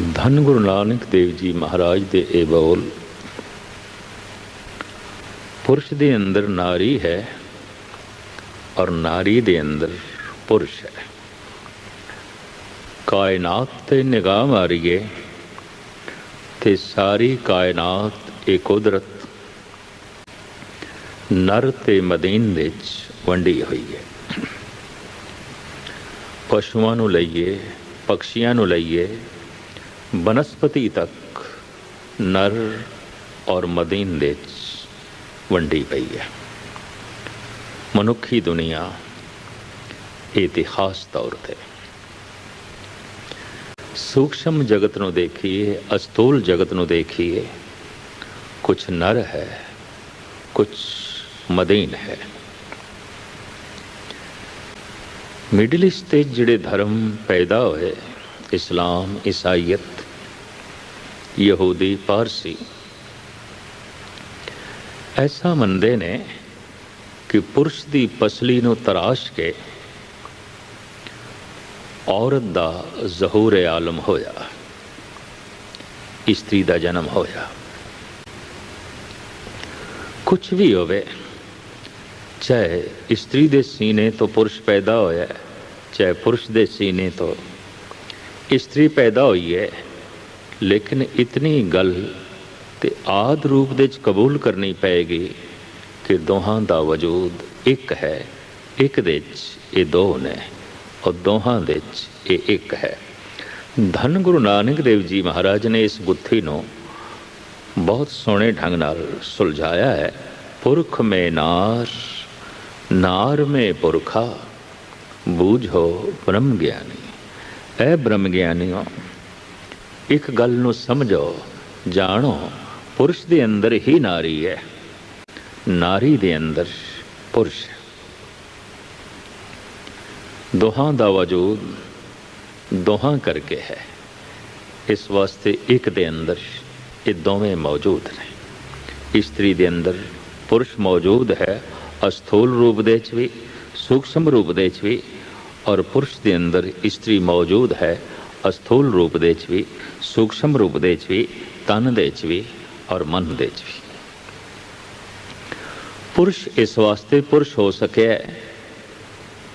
ਧੰਨ ਗੁਰੂ ਨਾਨਕ ਦੇਵ ਜੀ ਮਹਾਰਾਜ ਦੇ ਇਹ ਬੋਲ, ਪੁਰਸ਼ ਦੇ ਅੰਦਰ ਨਾਰੀ ਹੈ ਔਰ ਨਾਰੀ ਦੇ ਅੰਦਰ ਪੁਰਸ਼ ਹੈ। ਕਾਇਨਾਤ ਤੇ ਨਿਗਾਹ ਮਾਰੀਏ ਤੇ ਸਾਰੀ ਕਾਇਨਾਤ ਇਹ ਕੁਦਰਤ, ਨਰ ਤੇ ਮਦੀਨ ਵਿੱਚ ਵੰਡੀ ਹੋਈ ਹੈ। ਪਸ਼ੂਆਂ ਨੂੰ ਲਈਏ ਪਕਸ਼ੀਆਂ ਨੂੰ ਲਈਏ ਬਨਸਪਤੀ ਤੱਕ ਨਰ ਔਰ ਮਦੀਨ ਦੇ ਵੰਡੀ ਪਈ ਹੈ। ਮਨੁੱਖੀ ਦੁਨੀਆ ਇਤਿਹਾਸ ਤੌਰ ਤੇ। ਸੂਖਸ਼ਮ ਜਗਤ ਨੂੰ ਦੇਖੀਏ, ਅਸਤੂਲ ਜਗਤ ਨੂੰ ਦੇਖੀਏ ਕੁਝ ਨਰ ਹੈ ਕੁਝ ਮਦੀਨ ਹੈ। ਮਿਡਲ ਈਸਟ ਤੇ ਜਿਹੜੇ ਧਰਮ ਪੈਦਾ ਹੋਏ, ਇਸਲਾਮ, ਈਸਾਈਅਤ ਯਹੂਦੀ ਪਾਰਸੀ। ਐਸਾ ਮੰਨਦੇ ਨੇ ਕਿ ਪੁਰਸ਼ ਦੀ ਪਸਲੀ ਨੂੰ ਤਰਾਸ਼ ਕੇ ਔਰਤ ਦਾ ਜ਼ਹੂਰ ਆਲਮ ਹੋਇਆ। ਇਸਤਰੀ ਦਾ ਜਨਮ ਹੋਇਆ। ਕੁਝ ਵੀ ਹੋਵੇ, ਚਾਹੇ ਇਸਤਰੀ ਦੇ ਸੀਨੇ ਤੋਂ ਪੁਰਸ਼ ਪੈਦਾ ਹੋਇਆ, ਚਾਹੇ ਪੁਰਸ਼ ਦੇ ਸੀਨੇ ਤੋਂ ਇਸਤਰੀ ਪੈਦਾ ਹੋਈ ਹੈ ਲੇਕਿਨ ਇਤਨੀ ਗੱਲ ਤੇ ਆਦ ਰੂਪ ਦੇ ਵਿੱਚ ਕਬੂਲ ਕਰਨੀ ਪਏਗੀ ਕਿ ਦੋਹਾਂ ਦਾ ਵਜੂਦ ਇੱਕ ਹੈ। ਇੱਕ ਦੇ ਵਿੱਚ ਇਹ ਦੋ ਨੇ ਔਰ ਦੋਹਾਂ ਦੇ ਵਿੱਚ ਇਹ ਇੱਕ ਹੈ। ਧੰਨ ਗੁਰੂ ਨਾਨਕ ਦੇਵ ਜੀ ਮਹਾਰਾਜ ਨੇ ਇਸ ਗੁੱਥੀ ਨੂੰ ਬਹੁਤ ਸੋਹਣੇ ਢੰਗ ਨਾਲ ਸੁਲਝਾਇਆ ਹੈ। ਪੁਰਖ ਮੇ ਨਾਰ ਨਾਰ ਮੇ ਪੁਰਖਾ, ਬੂਝੋ ਬ੍ਰਹਮ ਗਿਆਨੀ। ਐ ਬ੍ਰਹਮ ਗਿਆਨੀਓ ਇੱਕ ਗੱਲ ਨੂੰ ਸਮਝੋ, ਜਾਣੋ, ਪੁਰਸ਼ ਦੇ ਅੰਦਰ ਹੀ ਨਾਰੀ ਹੈ। ਨਾਰੀ ਦੇ ਅੰਦਰ ਪੁਰਸ਼ ਦੋਹਾਂ ਦਾ ਵਜੂਦ ਦੋਹਾਂ ਕਰਕੇ ਹੈ। ਇਸ ਵਾਸਤੇ ਇੱਕ ਦੇ ਅੰਦਰ ਇਹ ਦੋਵੇਂ ਮੌਜੂਦ ਨੇ। ਇਸਤਰੀ ਦੇ ਅੰਦਰ ਪੁਰਸ਼ ਮੌਜੂਦ ਹੈ, ਅਸਥੂਲ ਰੂਪ ਦੇ ਵਿੱਚ ਵੀ, ਸੂਖਸ਼ਮ ਰੂਪ ਦੇ ਵਿੱਚ ਵੀ, ਔਰ ਪੁਰਸ਼ ਦੇ ਅੰਦਰ ਇਸਤਰੀ ਮੌਜੂਦ ਹੈ, ਅਸਥੂਲ ਰੂਪ ਦੇ ਵਿੱਚ ਵੀ ਸੂਖਸ਼ਮ ਰੂਪ ਦੇ ਵਿੱਚ ਵੀ, ਤਨ ਦੇ ਵਿੱਚ ਵੀ ਔਰ ਮਨ ਦੇ ਵਿੱਚ ਵੀ। ਪੁਰਸ਼ ਇਸ ਵਾਸਤੇ ਪੁਰਸ਼ ਹੋ ਸਕਿਆ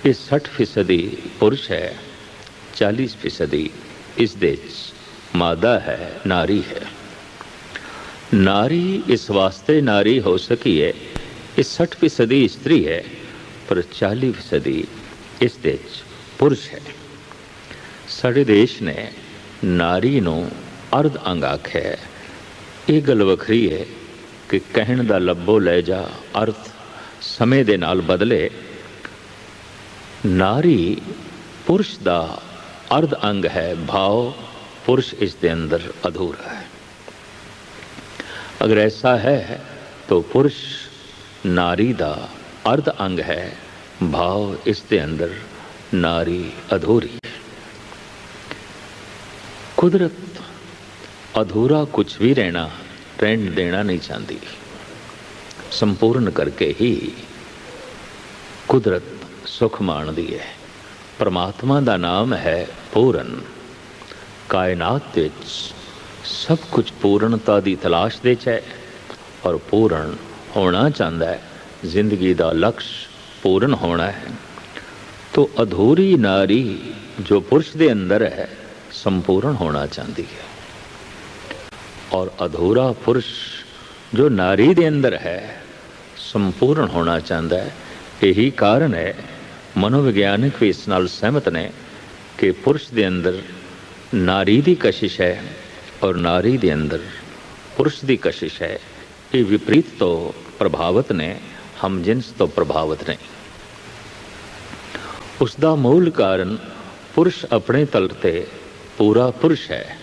ਇਹ 60 ਫੀਸਦੀ ਪੁਰਸ਼ ਹੈ 40 ਫੀਸਦੀ ਇਸ ਦੇ ਵਿੱਚ ਮਾਦਾ ਹੈ, ਨਾਰੀ ਹੈ। ਨਾਰੀ ਇਸ ਵਾਸਤੇ ਨਾਰੀ ਹੋ ਸਕੀ ਹੈ ਇਹ 60 ਫੀਸਦੀ ਇਸਤਰੀ ਹੈ, ਪਰ 40 ਫੀਸਦੀ ਇਸ ਦੇ ਵਿੱਚ ਪੁਰਸ਼ ਹੈ ਸਾਡੇ ਦੇਸ਼ ਨੇ ਨਾਰੀ ਨੂੰ ਅਰਧ ਅੰਗ ਆਖਿਆ ਇਹ ਗੱਲ ਵੱਖਰੀ ਹੈ ਕਿ ਕਹਿਣ ਦਾ ਲੱਭੋ ਲੈ ਜਾ ਅਰਥ ਸਮੇਂ ਦੇ ਨਾਲ ਬਦਲੇ ਨਾਰੀ ਪੁਰਸ਼ ਦਾ ਅਰਧ ਅੰਗ ਹੈ ਭਾਵ ਪੁਰਸ਼ ਇਸ ਦੇ ਅੰਦਰ ਅਧੂਰਾ ਹੈ ਅਗਰ ਐਸਾ ਹੈ तो पुरुष नारी ਦਾ ਅਰਧ ਅੰਗ ਹੈ ਭਾਵ ਇਸ ਦੇ ਅੰਦਰ ਨਾਰੀ ਅਧੂਰੀ ਹੈ ਕੁਦਰਤ, ਅਧੂਰਾ ਕੁਝ ਵੀ ਰਹਿਣਾ ਰਹਿਣ ਦੇਣਾ ਨਹੀਂ ਚਾਹੁੰਦੀ। ਸੰਪੂਰਨ ਕਰਕੇ ਹੀ ਕੁਦਰਤ ਸੁਖ ਮਾਣਦੀ ਹੈ। ਪਰਮਾਤਮਾ ਦਾ ਨਾਮ ਹੈ ਪੂਰਨ। ਕਾਇਨਾਤ ਵਿੱਚ ਸਭ ਕੁਝ ਪੂਰਨਤਾ ਦੀ ਤਲਾਸ਼ ਦੇ ਚ ਹੈ ਔਰ ਪੂਰਨ ਹੋਣਾ ਚਾਹੁੰਦਾ ਹੈ। ਜ਼ਿੰਦਗੀ ਦਾ ਲਕਸ਼ ਪੂਰਨ ਹੋਣਾ ਹੈ। ਤੋ ਅਧੂਰੀ ਨਾਰੀ ਜੋ ਪੁਰਸ਼ ਦੇ ਅੰਦਰ ਹੈ ਸੰਪੂਰਨ ਹੋਣਾ ਚਾਹੁੰਦੀ ਹੈ। ਔਰ ਅਧੂਰਾ ਪੁਰਸ਼ ਜੋ ਨਾਰੀ ਦੇ ਅੰਦਰ ਹੈ, ਸੰਪੂਰਨ ਹੋਣਾ ਚਾਹੁੰਦਾ ਹੈ। ਇਹੀ ਕਾਰਨ ਹੈ, ਮਨੋਵਿਗਿਆਨਕ ਵੀ ਇਸ ਨਾਲ ਸਹਿਮਤ ਨੇ ਕਿ ਪੁਰਸ਼ ਦੇ ਅੰਦਰ ਨਾਰੀ ਦੀ ਕਸ਼ਿਸ਼ ਹੈ ਔਰ ਨਾਰੀ ਦੇ ਅੰਦਰ ਪੁਰਸ਼ ਦੀ ਕਸ਼ਿਸ਼ ਹੈ। ਇਹ ਵਿਪਰੀਤ ਤੋਂ ਪ੍ਰਭਾਵਿਤ ਨੇ, ਹਮ ਜਿੰਸ ਤੋਂ ਪ੍ਰਭਾਵਿਤ ਨੇ। ਉਸ ਦਾ ਮੂਲ ਕਾਰਨ ਪੁਰਸ਼ ਆਪਣੇ ਤਲ ਤੇ ਪੂਰਾ ਪੁਰਸ਼ ਹੈ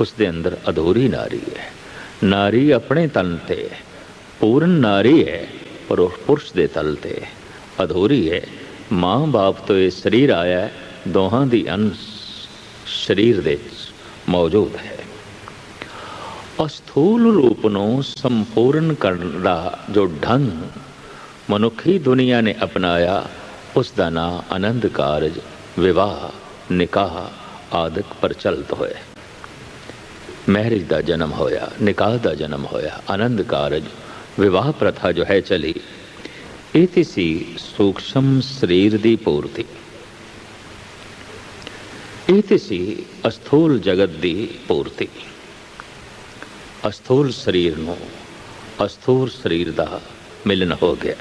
ਉਸ ਦੇ ਅੰਦਰ ਅਧੂਰੀ ਨਾਰੀ ਹੈ। ਨਾਰੀ ਆਪਣੇ ਤਨ ਤੇ, ਪੂਰਨ ਨਾਰੀ ਹੈ, ਪਰ ਉਹ ਪੁਰਸ਼ ਦੇ ਤਲ ਤੇ। ਅਧੂਰੀ ਹੈ ਮਾਂ ਬਾਪ ਤੋਂ ਇਹ ਸਰੀਰ ਆਇਆ ਦੋਹਾਂ ਦੀ ਅੰਸ਼ ਸਰੀਰ ਦੇ ਮੌਜੂਦ ਹੈ। ਅਸਥੂਲ ਰੂਪ ਨੂੰ ਸੰਪੂਰਨ ਕਰਨ ਦਾ ਜੋ ਢੰਗ ਮਨੁੱਖੀ ਦੁਨੀਆ ਨੇ ਅਪਣਾਇਆ ਉਸ ਦਾ ਨਾਂ ਆਨੰਦ ਕਾਰਜ, ਵਿਵਾਹ, ਨਿਕਾਹ ਆਦਿਕ ਪ੍ਰਚਲਿਤ ਹੋਏ। ਮੈਰਿਜ ਦਾ ਜਨਮ ਹੋਇਆ, ਨਿਕਾਹ ਦਾ ਜਨਮ ਹੋਇਆ, ਆਨੰਦ ਕਾਰਜ, ਵਿਵਾਹ ਪ੍ਰਥਾ ਜੋ ਹੈ ਚਲੀ, ਇਹ ਤੇ ਸੀ ਸੂਖਸ਼ਮ ਸਰੀਰ ਦੀ ਪੂਰਤੀ। ਇਹ ਤੇ ਸੀ ਅਸਥੂਲ ਜਗਤ ਦੀ ਪੂਰਤੀ। ਅਸਥੂਲ ਸਰੀਰ ਨੂੰ ਅਸਥੂਲ ਸਰੀਰ ਦਾ ਮਿਲਨ ਹੋ ਗਿਆ।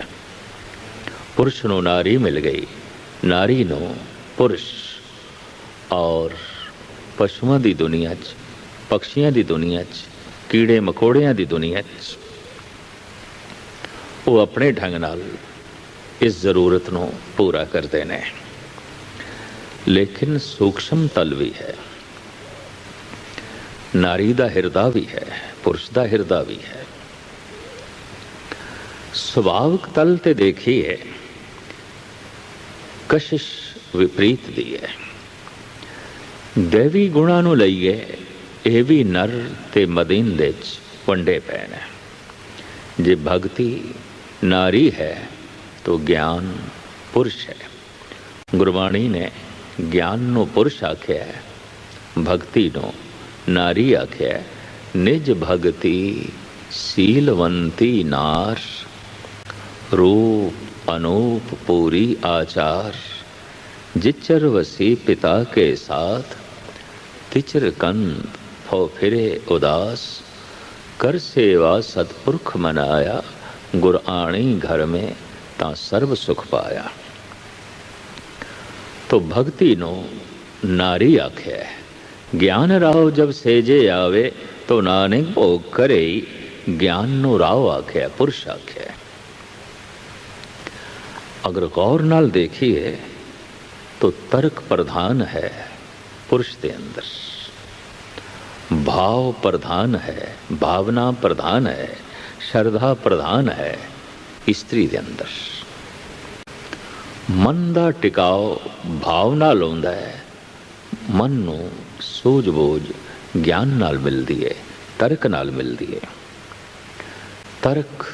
ਪੁਰਸ਼ ਨੂੰ ਨਾਰੀ ਮਿਲ ਗਈ, ਨਾਰੀ ਨੂੰ ਪੁਰਸ਼ ਔਰ ਪਸ਼ੂਆਂ ਦੀ ਦੁਨੀਆ 'ਚ ਪਕਸ਼ੀਆਂ ਦੀ ਦੁਨੀਆ 'ਚ, ਕੀੜੇ ਮਕੌੜਿਆਂ ਦੀ ਦੁਨੀਆ 'ਚ, ਉਹ ਆਪਣੇ ਢੰਗ ਨਾਲ ਇਸ ਜ਼ਰੂਰਤ ਨੂੰ ਪੂਰਾ ਕਰਦੇ ਨੇ। ਲੇਕਿਨ ਸੂਖਸ਼ਮ ਤਲ ਵੀ ਹੈ। ਨਾਰੀ ਦਾ ਹਿਰਦਾ ਵੀ ਹੈ, ਪੁਰਸ਼ ਦਾ ਹਿਰਦਾ ਵੀ ਹੈ। ਸੁਭਾਵਿਕ ਤਲ ਤੇ ਦੇਖੀਏ, ਕਸ਼ਿਸ਼ ਵਿਪਰੀਤ ਦੀ ਹੈ। ਦੇਵੀ ਗੁਣਾਂ ਨੂੰ ਲਈਏ ਇਹ ਵੀ ਨਰ ਤੇ ਮਦੀਨ ਦੇ ਚ ਵੰਡੇ ਪਏ ਨੇ ਜੇ ਭਗਤੀ ਨਾਰੀ ਹੈ ਤੋ ਗਿਆਨ ਪੁਰਸ਼ ਹੈ ਗੁਰਬਾਣੀ ਨੇ ਗਿਆਨ ਨੂੰ ਪੁਰਸ਼ ਆਖਿਆ ਹੈ ਭਗਤੀ ਨੂੰ ਨਾਰੀ ਆਖਿਆ ਹੈ ਨਿਜ ਭਗਤੀ ਸੀਲਵੰਤੀ ਨਾਰ रूप अनूप पूरी आचार जिचर वसी पिता के साथ ਤਿਚਰ ਕੰਨ ਫੋ ਫਿਰੇ ਉਦਾਸ, ਕਰ ਸੇਵਾ ਸਤਪੁਰਖ ਮਨਾਇਆ, ਗੁਰ ਆਣੀ ਘਰ ਮੇ ਤਾਂ ਸਰਬ ਸੁਖ ਪਾਇਆ। ਤੋ ਭਗਤੀ ਨੂੰ ਨਾਰੀ ਆਖਿਆ ਗਿਆਨ ਰਾਉ ਜਬ ਸੇਜੇ ਆਵੇ, ਤੋ ਨਾਨਕ ਭੋਗ ਕਰੇ ਗਿਆਨ ਨੂੰ ਰਾਉ ਆਖਿਆ, ਪੁਰਸ਼ ਆਖਿਆ ਅਗਰ ਗੌਰ ਨਾਲ ਦੇਖੀਏ, ਤੋ ਤਰਕ ਪ੍ਰਧਾਨ ਹੈ पुरुष के अंदर भाव प्रधान है भावना प्रधान है श्रद्धा प्रधान है स्त्री के अंदर ਮਨ ਦਾ ਟਿਕਾਓ ਭਾਵ ਨਾਲ ਹੁੰਦਾ ਹੈ ਮਨ ਨੂੰ ਸੂਝ-ਬੂਝ ਗਿਆਨ ਨਾਲ ਮਿਲਦੀ ਹੈ ਤਰਕ ਨਾਲ ਮਿਲਦੀ ਹੈ ਤਰਕ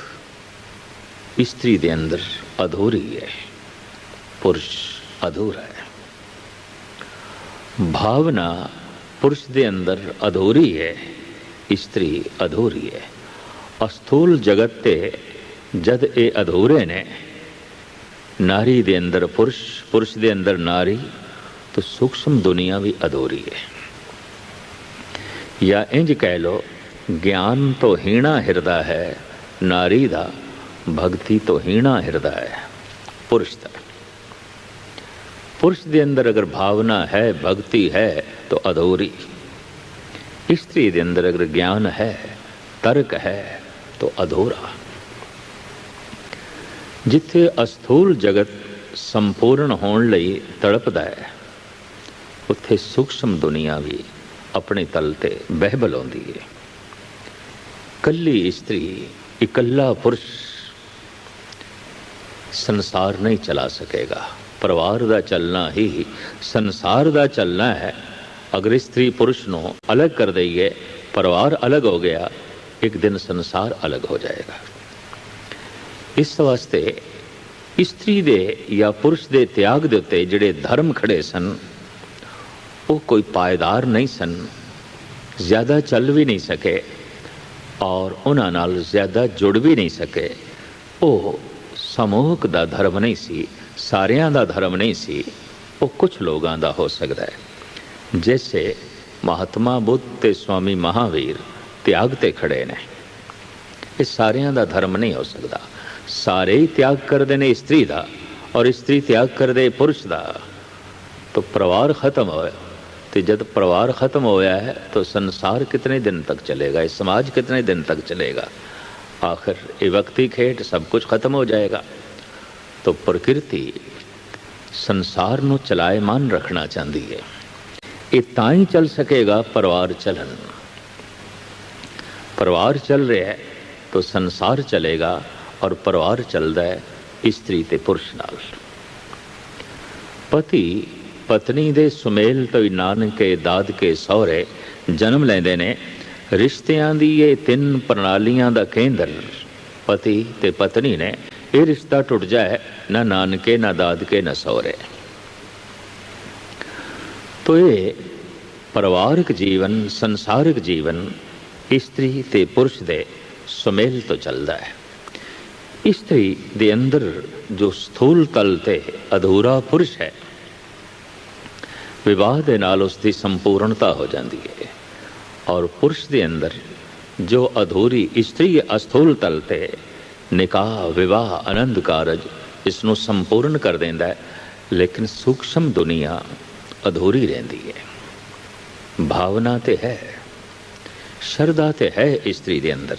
ਇਸਤਰੀ ਦੇ ਅੰਦਰ ਅਧੂਰੀ ਹੈ ਪੁਰਸ਼ ਅਧੂਰਾ ਹੈ ਭਾਵਨਾ ਪੁਰਸ਼ ਦੇ ਅੰਦਰ ਅਧੂਰੀ ਹੈ ਇਸਤਰੀ ਅਧੂਰੀ ਹੈ ਅਸਥੂਲ ਜਗਤ ਤੇ ਜਦ ਇਹ ਅਧੂਰੇ ਨੇ ਨਾਰੀ ਦੇ ਅੰਦਰ ਪੁਰਸ਼ ਪੁਰਸ਼ ਦੇ ਅੰਦਰ ਨਾਰੀ ਤਾਂ ਸੂਖਸ਼ਮ ਦੁਨੀਆ ਵੀ ਅਧੂਰੀ ਹੈ ਜਾਂ ਇੰਜ ਕਹਿ ਲੋ ਗਿਆਨ ਤੋਂ ਹੀਣਾ ਹਿਰਦਾ ਹੈ ਨਾਰੀ ਦਾ ਭਗਤੀ ਤੋਂ ਹੀਣਾ ਹਿਰਦਾ ਹੈ ਪੁਰਸ਼ ਦਾ ਪੁਰਸ਼ ਦੇ ਅੰਦਰ ਅਗਰ ਭਾਵਨਾ ਹੈ, ਭਗਤੀ ਹੈ, ਤਾਂ ਅਧੂਰੀ। ਇਸਤਰੀ ਦੇ ਅੰਦਰ ਅਗਰ ਗਿਆਨ ਹੈ, ਤਰਕ ਹੈ, ਤਾਂ ਅਧੂਰਾ। ਜਿੱਥੇ ਅਸਥੂਲ ਜਗਤ ਸੰਪੂਰਨ ਹੋਣ ਲਈ ਤੜਪਦਾ ਹੈ, ਉੱਥੇ ਸੂਖਸ਼ਮ ਦੁਨੀਆ ਵੀ ਆਪਣੇ ਤਲ ਤੇ ਬਹਿਬਲ ਆਉਂਦੀ ਹੈ। ਕੱਲੀ ਇਸਤਰੀ ਇਕੱਲਾ ਪੁਰਸ਼ ਸੰਸਾਰ ਨਹੀਂ ਚਲਾ ਸਕੇਗਾ। ਪਰਿਵਾਰ ਦਾ ਚੱਲਣਾ ਹੀ ਸੰਸਾਰ ਦਾ ਚੱਲਣਾ ਹੈ। ਅਗਰ ਇਸਤਰੀ ਪੁਰਸ਼ ਨੂੰ ਅਲੱਗ ਕਰ ਦਈਏ, ਪਰਿਵਾਰ ਅਲੱਗ ਹੋ ਗਿਆ, ਇੱਕ ਦਿਨ ਸੰਸਾਰ ਅਲੱਗ ਹੋ ਜਾਏਗਾ। ਇਸ ਵਾਸਤੇ ਇਸਤਰੀ ਦੇ ਜਾਂ ਪੁਰਸ਼ ਦੇ ਤਿਆਗ ਦੇ ਉੱਤੇ ਜਿਹੜੇ ਧਰਮ ਖੜੇ ਸਨ, ਉਹ ਕੋਈ ਪਾਇਦਾਰ ਨਹੀਂ ਸਨ। ਜ਼ਿਆਦਾ ਚੱਲ ਵੀ ਨਹੀਂ ਸਕੇ ਔਰ ਉਹਨਾਂ ਨਾਲ ਜ਼ਿਆਦਾ ਜੁੜ ਵੀ ਨਹੀਂ ਸਕੇ। ਉਹ ਸਮੂਹਕ ਦਾ ਧਰਮ ਨਹੀਂ ਸੀ, ਸਾਰਿਆਂ ਦਾ ਧਰਮ ਨਹੀਂ ਸੀ, ਉਹ ਕੁਝ ਲੋਕਾਂ ਦਾ ਹੋ ਸਕਦਾ ਹੈ। ਜੈਸੇ ਮਹਾਤਮਾ ਬੁੱਧ ਤੇ ਸਵਾਮੀ ਮਹਾਵੀਰ ਤਿਆਗ ਤੇ ਖੜੇ ਨੇ। ਇਹ ਸਾਰਿਆਂ ਦਾ ਧਰਮ ਨਹੀਂ ਹੋ ਸਕਦਾ। ਸਾਰੇ ਹੀ ਤਿਆਗ ਕਰਦੇ ਨੇ ਇਸਤਰੀ ਦਾ ਔਰ ਇਸਤਰੀ ਤਿਆਗ ਕਰਦੇ ਪੁਰਸ਼ ਦਾ। ਤਾਂ ਪਰਿਵਾਰ ਖਤਮ ਹੋਇਆ। ਤੇ ਜਦ ਪਰਿਵਾਰ ਖਤਮ ਹੋਇਆ ਹੈ, ਤਾਂ ਸੰਸਾਰ ਕਿਤਨੇ ਦਿਨ ਤੱਕ ਚਲੇਗਾ? ਇਹ ਸਮਾਜ ਕਿਤਨੇ ਦਿਨ ਤੱਕ ਚਲੇਗਾ? ਆਖਰ ਇਹ ਵਕਤੀ ਖੇਡ ਸਭ ਕੁਝ ਖਤਮ ਹੋ ਜਾਏਗਾ ਤਾਂ ਪ੍ਰਕਿਰਤੀ ਸੰਸਾਰ ਨੂੰ ਚਲਾਇਮਾਨ ਰੱਖਣਾ ਚਾਹੁੰਦੀ ਹੈ ਇਹ ਤਾਂ ਹੀ ਚੱਲ ਸਕੇਗਾ ਪਰਿਵਾਰ ਚੱਲਣ ਪਰਿਵਾਰ ਚੱਲ ਰਿਹਾ ਹੈ ਤਾਂ ਸੰਸਾਰ ਚਲੇਗਾ ਔਰ ਪਰਿਵਾਰ ਚੱਲਦਾ ਹੈ ਇਸਤਰੀ ਤੇ ਪੁਰਸ਼ ਨਾਲ ਪਤੀ ਪਤਨੀ ਦੇ ਸੁਮੇਲ ਤੋਂ ਹੀ ਨਾਨਕੇ ਦਾਦਕੇ ਸਹੁਰੇ ਜਨਮ ਲੈਂਦੇ ਨੇ ਰਿਸ਼ਤਿਆਂ ਦੀ ਇਹ ਤਿੰਨ ਪ੍ਰਣਾਲੀਆਂ ਦਾ ਕੇਂਦਰ, ਪਤੀ ਤੇ ਪਤਨੀ ਨੇ, ਇਹ ਰਿਸ਼ਤਾ ਟੁੱਟ ਜਾਏ, ਨਾ ਨਾਨਕੇ, ਨਾ ਦਾਦਕੇ, ਨਾ ਸਹੁਰੇ। ਤੋ ਇਹ ਪਰਿਵਾਰਕ ਜੀਵਨ, ਸੰਸਾਰਿਕ ਜੀਵਨ, ਇਸਤਰੀ ਤੇ ਪੁਰਸ਼ ਦੇ ਸੁਮੇਲ ਤੋਂ ਚੱਲਦਾ ਹੈ। ਇਸਤਰੀ ਦੇ ਅੰਦਰ ਜੋ ਸਥੂਲ ਤਲ ਤੇ ਅਧੂਰਾ ਪੁਰਸ਼ ਹੈ, ਵਿਵਾਹ ਦੇ ਨਾਲ ਉਸ ਦੀ ਸੰਪੂਰਨਤਾ ਹੋ ਜਾਂਦੀ ਹੈ। ਔਰ ਪੁਰਸ਼ ਦੇ ਅੰਦਰ ਜੋ ਅਧੂਰੀ ਇਸਤਰੀ ਅਸਥੂਲ ਤਲ ਤੇ ਨਿਕਾਹ ਵਿਵਾਹ ਆਨੰਦ ਕਾਰਜ ਇਸ ਨੂੰ ਸੰਪੂਰਨ ਕਰ ਦਿੰਦਾ ਹੈ ਲੇਕਿਨ ਸੂਖਸ਼ਮ ਦੁਨੀਆ ਅਧੂਰੀ ਰਹਿੰਦੀ ਹੈ ਭਾਵਨਾ ਤੇ ਹੈ ਸ਼ਰਧਾ ਤੇ ਹੈ ਇਸਤਰੀ ਦੇ ਅੰਦਰ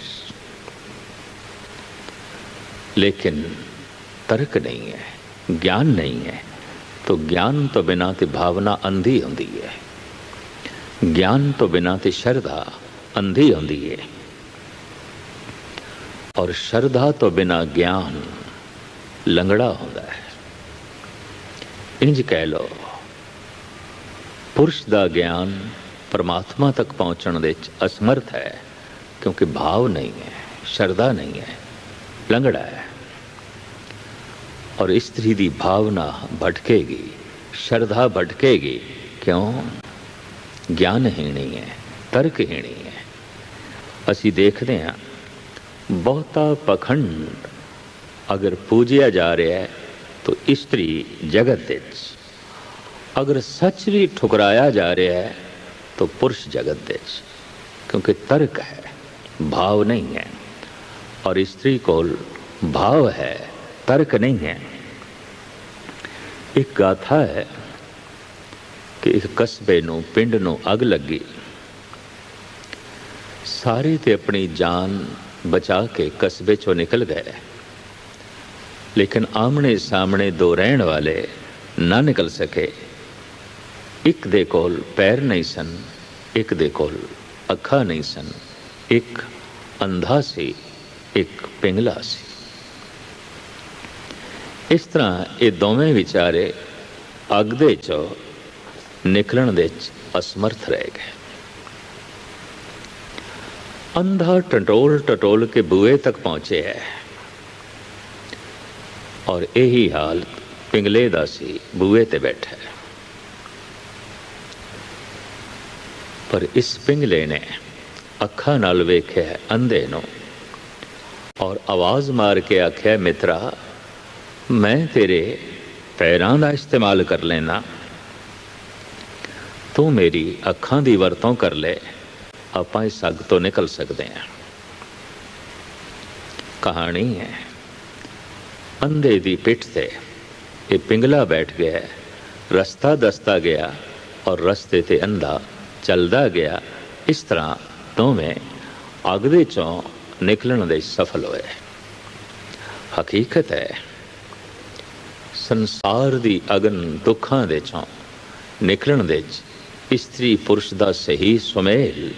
ਲੇਕਿਨ ਤਰਕ ਨਹੀਂ ਹੈ ਗਿਆਨ ਨਹੀਂ ਹੈ तो ज्ञान तो बिना ते भावना अंधी होंदी है ਗਿਆਨ ਤੋਂ ਬਿਨਾਂ ਤੇ ਸ਼ਰਧਾ ਅੰਧੀ ਹੁੰਦੀ ਹੈ ਔਰ ਸ਼ਰਧਾ ਤੋਂ ਬਿਨਾਂ ਗਿਆਨ ਲੰਗੜਾ ਹੁੰਦਾ ਹੈ ਇੰਜ ਕਹਿ ਲੋ ਪੁਰਸ਼ ਦਾ ਗਿਆਨ ਪਰਮਾਤਮਾ ਤੱਕ ਪਹੁੰਚਣ ਦੇ ਵਿੱਚ ਅਸਮਰਥ ਹੈ ਕਿਉਂਕਿ ਭਾਵ ਨਹੀਂ ਹੈ ਸ਼ਰਧਾ ਨਹੀਂ ਹੈ ਲੰਗੜਾ ਹੈ ਔਰ ਇਸਤਰੀ ਦੀ ਭਾਵਨਾ ਭਟਕੇਗੀ ਸ਼ਰਧਾ ਭਟਕੇਗੀ ਕਿਉਂ ਗਿਆਨਹੀਣੀ ਹੈ ਤਰਕਹੀਣੀ ਹੈ ਅਸੀਂ ਦੇਖਦੇ ਹਾਂ ਬਹੁਤਾ ਪਖੰਡ ਅਗਰ ਪੂਜਿਆ ਜਾ ਰਿਹਾ ਹੈ ਤਾਂ ਇਸਤਰੀ ਜਗਤ ਵਿੱਚ ਅਗਰ ਸੱਚ ਵੀ ਠੁਕਰਾਇਆ ਜਾ ਰਿਹਾ ਹੈ ਤਾਂ ਪੁਰਸ਼ ਜਗਤ ਵਿੱਚ ਕਿਉਂਕਿ ਤਰਕ ਹੈ ਭਾਵ ਨਹੀਂ ਹੈ ਔਰ ਇਸਤਰੀ ਕੋਲ ਭਾਵ ਹੈ ਤਰਕ ਨਹੀਂ ਹੈ ਇੱਕ ਗਾਥਾ ਹੈ ਕਿ ਇੱਕ ਕਸਬੇ ਨੂੰ, ਪਿੰਡ ਨੂੰ ਅੱਗ ਲੱਗੀ। ਸਾਰੇ ਤੇ ਆਪਣੀ ਜਾਨ ਬਚਾ ਕੇ ਕਸਬੇ ਚੋਂ ਨਿਕਲ ਗਏ। ਲੇਕਿਨ ਆਮਣੇ ਸਾਹਮਣੇ ਦੋ ਰਹਿਣ ਵਾਲੇ ਨਾ ਨਿਕਲ ਸਕੇ। ਇੱਕ ਦੇ ਕੋਲ ਪੈਰ ਨਹੀਂ ਸਨ, ਇੱਕ ਦੇ ਕੋਲ ਅੱਖਾਂ ਨਹੀਂ ਸਨ। ਇੱਕ ਅੰਧਾ ਸੀ, ਇੱਕ ਪਿੰਗਲਾ ਸੀ। ਇਸ ਤਰ੍ਹਾਂ ਇਹ ਦੋਵੇਂ ਵਿਚਾਰੇ ਅੱਗ ਦੇ ਚੋਂ ਨਿਕਲਣ ਦੇ ਚ ਅਸਮਰਥ ਰਹਿ ਗਏ। ਅੰਧਾ ਟਟੋਲ ਟਟੋਲ ਕੇ ਬੂਏ ਤੱਕ ਪਹੁੰਚੇ ਹੈ। ਔਰ ਇਹੀ ਹਾਲ ਪਿੰਗਲੇ ਦਾ ਸੀ ਬੂਏ ਤੇ ਬੈਠਾ ਹੈ। ਪਰ ਇਸ ਪਿੰਗਲੇ ਨੇ ਅੱਖਾਂ ਨਾਲ ਵੇਖਿਆ ਅੰਧੇ ਨੂੰ। ਔਰ ਆਵਾਜ਼ ਮਾਰ ਕੇ ਆਖਿਆ, ਮਿੱਤਰਾ, ਮੈਂ ਤੇਰੇ ਪੈਰਾਂ ਦਾ ਇਸਤੇਮਾਲ ਕਰ ਲੈਣਾ ਤੂੰ ਮੇਰੀ ਅੱਖਾਂ ਦੀ ਵਰਤੋਂ ਕਰ ਲੈ। ਆਪਾਂ ਇਸ ਅੱਗ ਤੋਂ ਨਿਕਲ ਸਕਦੇ ਹਾਂ। ਕਹਾਣੀ ਹੈ, ਅੰਧੇ ਦੀ ਪਿੱਠ ਤੇ ਇਹ ਪਿੰਗਲਾ ਬੈਠ ਗਿਆ, ਰਸਤਾ ਦਸਤਾ ਗਿਆ ਔਰ ਰਸਤੇ ਤੇ ਅੰਧਾ ਚੱਲਦਾ ਗਿਆ। ਇਸ ਤਰ੍ਹਾਂ ਦੋਵੇਂ ਅੱਗ ਦੇ ਚੋਂ ਨਿਕਲਣ ਦੇ ਸਫਲ ਹੋਏ। ਹਕੀਕਤ ਹੈ, ਸੰਸਾਰ ਦੀ ਅਗਨ ਦੁੱਖਾਂ ਦੇ ਚੋਂ ਨਿਕਲਣ ਦੇ ਇਸਤਰੀ ਪੁਰਸ਼ ਦਾ ਸਹੀ ਸੁਮੇਲ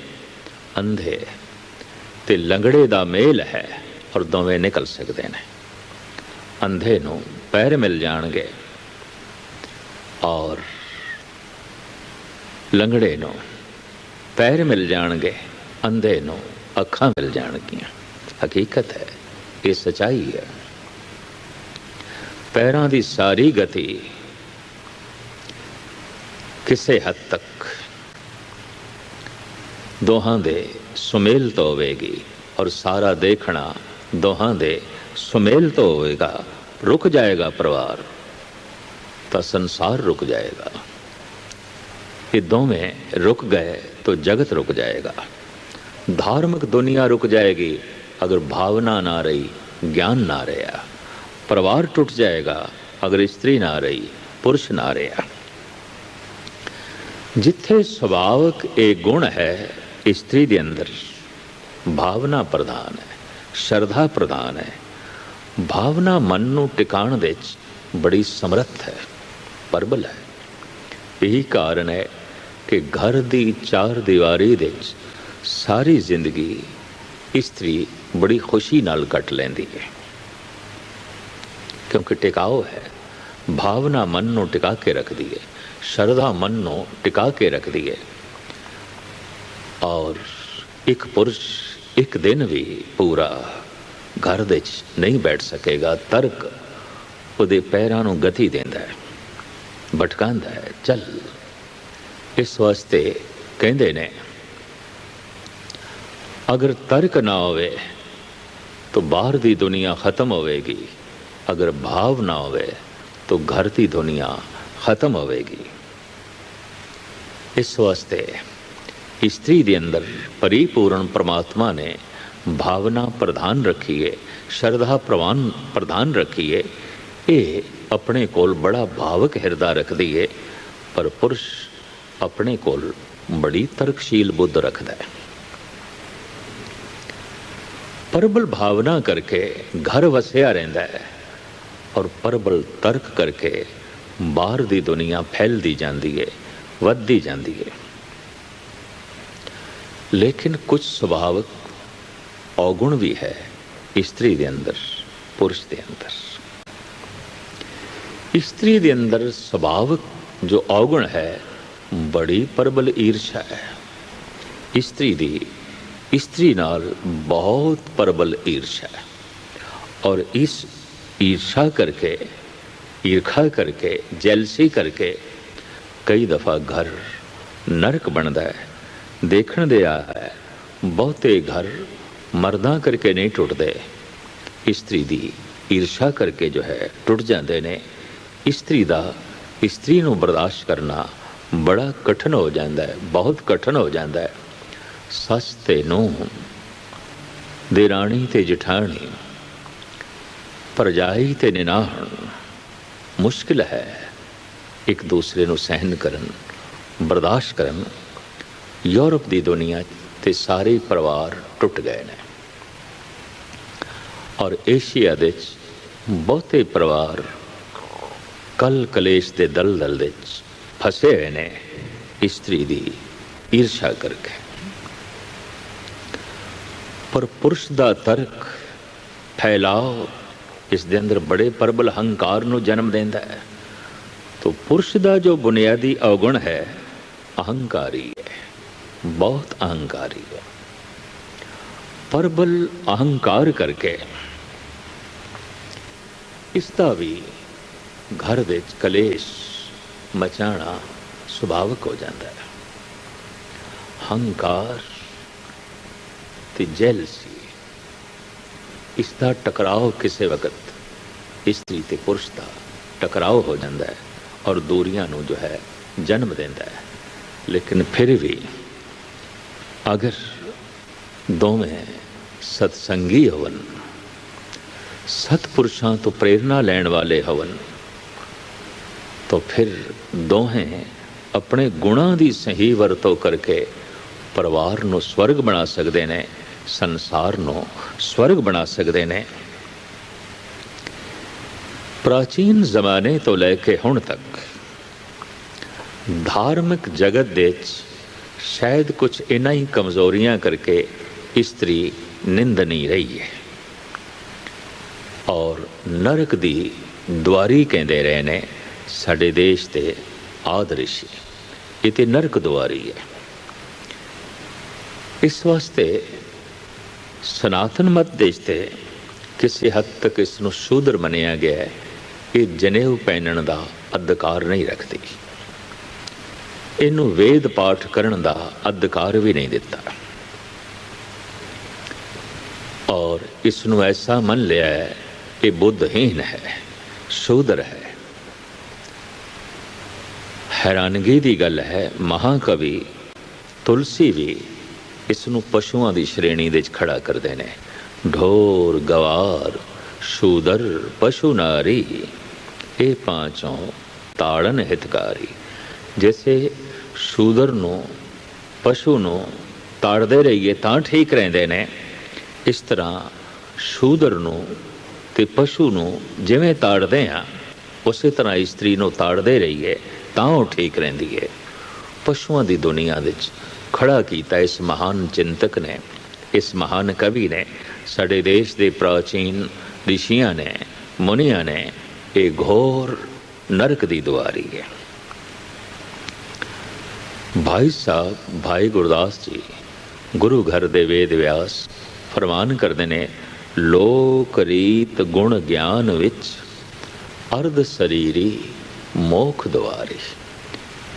ਅੰਧੇ ਤੇ ਲੰਗੜੇ ਦਾ ਮੇਲ ਹੈ ਔਰ ਦੋਵੇਂ ਨਿਕਲ ਸਕਦੇ ਨੇ। ਅੰਧੇ ਨੂੰ ਪੈਰ ਮਿਲ ਜਾਣਗੇ ਔਰ ਲੰਗੜੇ ਨੂੰ ਪੈਰ ਮਿਲ ਜਾਣਗੇ, ਅੰਧੇ ਨੂੰ ਅੱਖਾਂ ਮਿਲ ਜਾਣਗੀਆਂ। ਹਕੀਕਤ ਹੈ, ਇਹ ਸਚਾਈ ਹੈ। ਪੈਰਾਂ ਦੀ ਸਾਰੀ ਗਤੀ ਕਿਸੇ ਹੱਦ ਤੱਕ ਦੋਹਾਂ ਦੇ ਸੁਮੇਲ ਤੋਂ ਹੋਵੇਗੀ ਔਰ ਸਾਰਾ ਦੇਖਣਾ ਦੋਹਾਂ ਦੇ ਸੁਮੇਲ ਤੋਂ ਹੋਵੇਗਾ ਰੁਕ ਜਾਏਗਾ ਪਰਿਵਾਰ ਤਾਂ ਸੰਸਾਰ ਰੁਕ ਜਾਏਗਾ ਇਹ ਦੋਵੇਂ ਰੁਕ ਗਏ तो जगत रुक जाएगा धार्मिक दुनिया रुक जाएगी अगर भावना ना रही ज्ञान ना रहा परिवार टूट जाएगा अगर स्त्री ना रही पुरुष ना रहा ਜਿੱਥੇ ਸੁਭਾਵਕ ਇਹ ਗੁਣ ਹੈ ਇਸਤਰੀ ਦੇ ਅੰਦਰ ਭਾਵਨਾ ਪ੍ਰਧਾਨ ਹੈ, ਸ਼ਰਧਾ ਪ੍ਰਧਾਨ ਹੈ। ਭਾਵਨਾ ਮਨ ਨੂੰ ਟਿਕਾਣ ਵਿੱਚ ਬੜੀ ਸਮਰੱਥ ਹੈ, ਪਰਬਲ ਹੈ। ਇਹੀ ਕਾਰਨ ਹੈ ਕਿ ਘਰ ਦੀ ਚਾਰ ਦੀਵਾਰੀ ਵਿੱਚ ਸਾਰੀ ਜ਼ਿੰਦਗੀ ਇਸਤਰੀ ਬੜੀ ਖੁਸ਼ੀ ਨਾਲ ਕੱਟ ਲੈਂਦੀ ਹੈ। ਕਿਉਂਕਿ ਟਿਕਾਓ ਹੈ, ਭਾਵਨਾ ਮਨ ਨੂੰ ਟਿਕਾ ਕੇ ਰੱਖਦੀ ਹੈ। ਸ਼ਰਧਾ ਮਨ ਨੂੰ ਟਿਕਾ ਕੇ ਰੱਖਦੀ ਹੈ ਔਰ ਇੱਕ ਪੁਰਸ਼ ਇੱਕ ਦਿਨ ਵੀ ਪੂਰਾ ਘਰ ਦੇ ਵਿੱਚ ਨਹੀਂ ਬੈਠ ਸਕੇਗਾ, ਤਰਕ ਉਹਦੇ ਪੈਰਾਂ ਨੂੰ ਗਤੀ ਦਿੰਦਾ ਹੈ, ਭਟਕਾਉਂਦਾ ਹੈ, ਚੱਲ। ਇਸ ਵਾਸਤੇ ਕਹਿੰਦੇ ਨੇ, ਅਗਰ ਤਰਕ ਨਾ ਹੋਵੇ ਤਾਂ ਬਾਹਰ ਦੀ ਦੁਨੀਆ ਖਤਮ ਹੋਵੇਗੀ, ਅਗਰ ਭਾਵ ਨਾ ਹੋਵੇ ਤਾਂ ਘਰ ਦੀ ਦੁਨੀਆ ਖਤਮ ਹੋਵੇਗੀ। ਇਸ ਵਾਸਤੇ ਇਸਤਰੀ ਦੇ ਅੰਦਰ ਪਰਿਪੂਰਨ ਪ੍ਰਮਾਤਮਾ ਨੇ ਭਾਵਨਾ ਪ੍ਰਧਾਨ ਰੱਖੀ ਹੈ ਸ਼ਰਧਾ ਪ੍ਰਵਾਨ ਪ੍ਰਧਾਨ ਰੱਖੀ ਹੈ ਇਹ ਆਪਣੇ ਕੋਲ ਬੜਾ ਭਾਵਕ ਹਿਰਦਾ ਰੱਖਦੀ ਹੈ ਪਰ ਪੁਰਸ਼ ਆਪਣੇ ਕੋਲ ਬੜੀ ਤਰਕਸ਼ੀਲ ਬੁੱਧ ਰੱਖਦਾ ਹੈ। ਪਰਬਲ ਭਾਵਨਾ ਕਰਕੇ ਘਰ ਵਸਿਆ ਰਹਿੰਦਾ ਹੈ ਔਰ ਪਰਬਲ ਤਰਕ ਕਰਕੇ ਬਾਹਰ ਦੀ ਦੁਨੀਆ ਫੈਲਦੀ ਜਾਂਦੀ ਹੈ ਵੱਧਦੀ ਜਾਂਦੀ ਹੈ ਲੇਕਿਨ ਕੁਝ ਸੁਭਾਵਕ ਔਗੁਣ ਵੀ ਹੈ ਇਸਤਰੀ ਦੇ ਅੰਦਰ, ਪੁਰਸ਼ ਦੇ ਅੰਦਰ। ਇਸਤਰੀ ਦੇ ਅੰਦਰ ਸੁਭਾਵਕ ਜੋ ਔਗੁਣ ਹੈ, ਬੜੀ ਪਰਬਲ ਈਰਸ਼ਾ ਹੈ। ਇਸਤਰੀ ਦੀ ਇਸਤਰੀ ਨਾਲ ਬਹੁਤ ਪਰਬਲ ਈਰਸ਼ਾ ਹੈ। ਔਰ ਇਸ ਈਰਸ਼ਾ ਕਰਕੇ ਈਰਖਾ ਕਰਕੇ, ਜੈਲਸੀ ਕਰਕੇ ਕਈ ਦਫਾ ਘਰ ਨਰਕ ਬਣਦਾ ਹੈ। ਦੇਖਣ ਦੇ ਆ ਹੈ, ਬਹੁਤੇ ਘਰ ਮਰਦਾਂ ਕਰਕੇ ਨਹੀਂ ਟੁੱਟਦੇ। ਇਸਤਰੀ ਦੀ ਈਰਸ਼ਾ ਕਰਕੇ ਜੋ ਹੈ, ਟੁੱਟ ਜਾਂਦੇ ਨੇ। ਇਸਤਰੀ ਦਾ ਇਸਤਰੀ ਨੂੰ ਬਰਦਾਸ਼ਤ ਕਰਨਾ ਬੜਾ ਕਠਨ ਹੋ ਜਾਂਦਾ ਹੈ, ਬਹੁਤ ਕਠਨ ਹੋ ਜਾਂਦਾ ਹੈ। ਸੱਸ ਤੇ ਨੂੰ ਦੇਰਾਣੀ ਤੇ ਜਠਾਣੀ, ਪਰਜਾਈ ਤੇ ਨਿਨਾਹਣ ਮੁਸ਼ਕਿਲ ਹੈ ਇੱਕ ਦੂਸਰੇ ਨੂੰ ਸਹਿਨ ਕਰਨ, ਬਰਦਾਸ਼ਤ ਕਰਨ। ਯੂਰਪ ਦੀ ਦੁਨੀਆ ਤੇ ਸਾਰੇ ਪਰਿਵਾਰ ਟੁੱਟ ਗਏ ਨੇ। ਔਰ ਏਸ਼ੀਆ ਦੇ ਵਿੱਚ ਬਹੁਤੇ ਪਰਿਵਾਰ ਕਲ ਕਲੇਸ਼ ਦੇ ਦਲਦਲ ਦੇ ਵਿੱਚ ਫਸੇ ਹੋਏ ਨੇ, ਇਸਤਰੀ ਦੀ ਈਰਸ਼ਾ ਕਰਕੇ। ਪਰ ਪੁਰਸ਼ ਦਾ ਤਰਕ ਫੈਲਾਓ ਇਸ ਦੇ ਅੰਦਰ ਬੜੇ ਪਰਬਲ ਹੰਕਾਰ ਨੂੰ ਜਨਮ ਦਿੰਦਾ ਹੈ। ਤੋ ਪੁਰਸ਼ ਦਾ ਜੋ ਬੁਨਿਆਦੀ ਔਗੁਣ ਹੈ, ਅਹੰਕਾਰੀ ਹੈ। ਬਹੁਤ ਅਹੰਕਾਰੀ ਹੈ। ਪਰਬਲ ਅਹੰਕਾਰ ਕਰਕੇ ਇਸ ਦਾ ਵੀ ਘਰ ਵਿੱਚ ਕਲੇਸ਼, ਮਚਾਣਾ ਸੁਭਾਵਕ ਹੋ ਜਾਂਦਾ ਹੈ। ਹੰਕਾਰ ਤੇ ਜੈਲਸੀ ਇਸ ਦਾ ਟਕਰਾਓ ਕਿਸੇ ਵਕਤ। ਇਸਤਰੀ ਤੇ ਪੁਰਸ਼ ਦਾ ਟਕਰਾਓ ਹੋ ਜਾਂਦਾ ਹੈ ਔਰ ਦੂਰੀਆਂ ਨੂੰ ਜੋ ਹੈ ਜਨਮ ਦਿੰਦਾ ਹੈ। ਲੇਕਿਨ ਫਿਰ ਵੀ ਅਗਰ ਦੋਵੇਂ ਸਤਸੰਗੀ ਹੋਵਨ, ਸਤਪੁਰਸ਼ਾਂ ਤੋਂ ਪ੍ਰੇਰਣਾ ਲੈਣ ਵਾਲੇ ਹੋਵਨ, ਤਾਂ ਫਿਰ ਦੋਹੇ ਆਪਣੇ ਗੁਣਾਂ ਦੀ ਸਹੀ ਵਰਤੋਂ ਕਰਕੇ ਪਰਿਵਾਰ ਨੂੰ ਸਵਰਗ ਬਣਾ ਸਕਦੇ ਨੇ। ਸੰਸਾਰ ਨੂੰ ਸਵਰਗ ਬਣਾ ਸਕਦੇ ਨੇ। ਪ੍ਰਾਚੀਨ ਜ਼ਮਾਨੇ ਤੋਂ ਲੈ ਕੇ ਹੁਣ ਤੱਕ ਧਾਰਮਿਕ ਜਗਤ ਦੇ ਵਿੱਚ ਸ਼ਾਇਦ ਕੁਝ ਇਨਾ ਹੀ ਕਮਜ਼ੋਰੀਆਂ ਕਰਕੇ ਇਸਤਰੀ ਨਿੰਦਨੀ ਰਹੀ ਹੈ। ਔਰ ਨਰਕ ਦੀ ਦੁਆਰੀ ਕਹਿੰਦੇ ਰਹੇ ਨੇ, ਸਾਡੇ ਦੇਸ਼ ਦੇ ਆਦਰਿਸ਼ੀ ਇਹ ਤੇ ਨਰਕ ਦੁਆਰੀ ਹੈ। ਇਸ ਵਾਸਤੇ ਸਨਾਤਨ ਮਤ ਦੇਸ਼ ਤੇ ਕਿਸੇ ਹੱਦ ਤੱਕ ਇਸ ਨੂੰ ਸ਼ੂਦਰ ਮੰਨਿਆ ਗਿਆ ਹੈ ਇਹ ਜਨੇਊ ਪਹਿਨਣ ਦਾ ਅਧਿਕਾਰ ਨਹੀਂ ਰੱਖਦੀ। ਇਹਨੂੰ ਵੇਦ ਪਾਠ ਕਰਨ ਦਾ ਅਧਿਕਾਰ ਵੀ ਨਹੀਂ ਦਿੱਤਾ। ਔਰ ਇਸ ਨੂੰ ਐਸਾ ਮੰਨ ਲਿਆ ਹੈ ਕਿ ਬੁੱਧਹੀਨ ਹੈ, ਸ਼ੂਦਰ ਹੈ। ਹੈਰਾਨਗੀ ਦੀ ਗੱਲ ਹੈ, ਮਹਾਕਵੀ ਤੁਲਸੀ ਵੀ ਇਸ ਨੂੰ ਪਸ਼ੂਆਂ ਦੀ ਸ਼੍ਰੇਣੀ ਦੇ ਵਿੱਚ ਖੜਾ ਕਰਦੇ ਨੇ। ਢੋਰ, ਗਵਾਰ, ਸ਼ੂਦਰ, ਪਸ਼ੂ ਨਾਰੀ। ਇਹ ਪਾਂਚੋਂ ਤਾੜਨ ਹਿਤਕਾਰੀ, ਜੈਸੇ ਸ਼ੂਦਰ ਨੂੰ, ਪਸ਼ੂ ਨੂੰ ਤਾੜਦੇ ਰਹੀਏ ਤਾਂ ਠੀਕ ਰਹਿੰਦੇ ਨੇ। ਇਸ ਤਰ੍ਹਾਂ ਸ਼ੂਦਰ ਨੂੰ ਤੇ ਪਸ਼ੂ ਨੂੰ ਜਿਵੇਂ ਤਾੜਦੇ ਆ ਉਸੇ ਤਰ੍ਹਾਂ ਇਸਤਰੀ ਨੂੰ ਤਾੜਦੇ ਰਹੀਏ ਤਾਂ ਉਹ ਠੀਕ ਰਹਿੰਦੀ ਹੈ। ਪਸ਼ੂਆਂ ਦੀ ਦੁਨੀਆ ਵਿੱਚ ਖੜਾ ਕੀਤਾ ਇਸ ਮਹਾਨ ਚਿੰਤਕ ਨੇ, ਇਸ ਮਹਾਨ ਕਵੀ ਨੇ, ਸਾਡੇ ਦੇਸ਼ ਦੇ ਪ੍ਰਾਚੀਨ ਰਿਸ਼ੀਆਂ ਨੇ, ਮੁਨੀਆਂ ਨੇ, ਇਹ ਘੋਰ ਨਰਕ ਦੀ ਦੁਆਰੀ ਹੈ। ਭਾਈ ਸਾਹਿਬ, ਭਾਈ ਗੁਰਦਾਸ ਜੀ, ਗੁਰੂ ਘਰ ਦੇ ਵੇਦ ਵਿਆਸ ਫਰਮਾਨ ਕਰਦੇ ਨੇ, ਲੋਕ ਰੀਤ ਗੁਣ ਗਿਆਨ ਵਿੱਚ ਅਰਧ ਸਰੀਰੀ ਮੋਖ ਦੁਆਰੀ।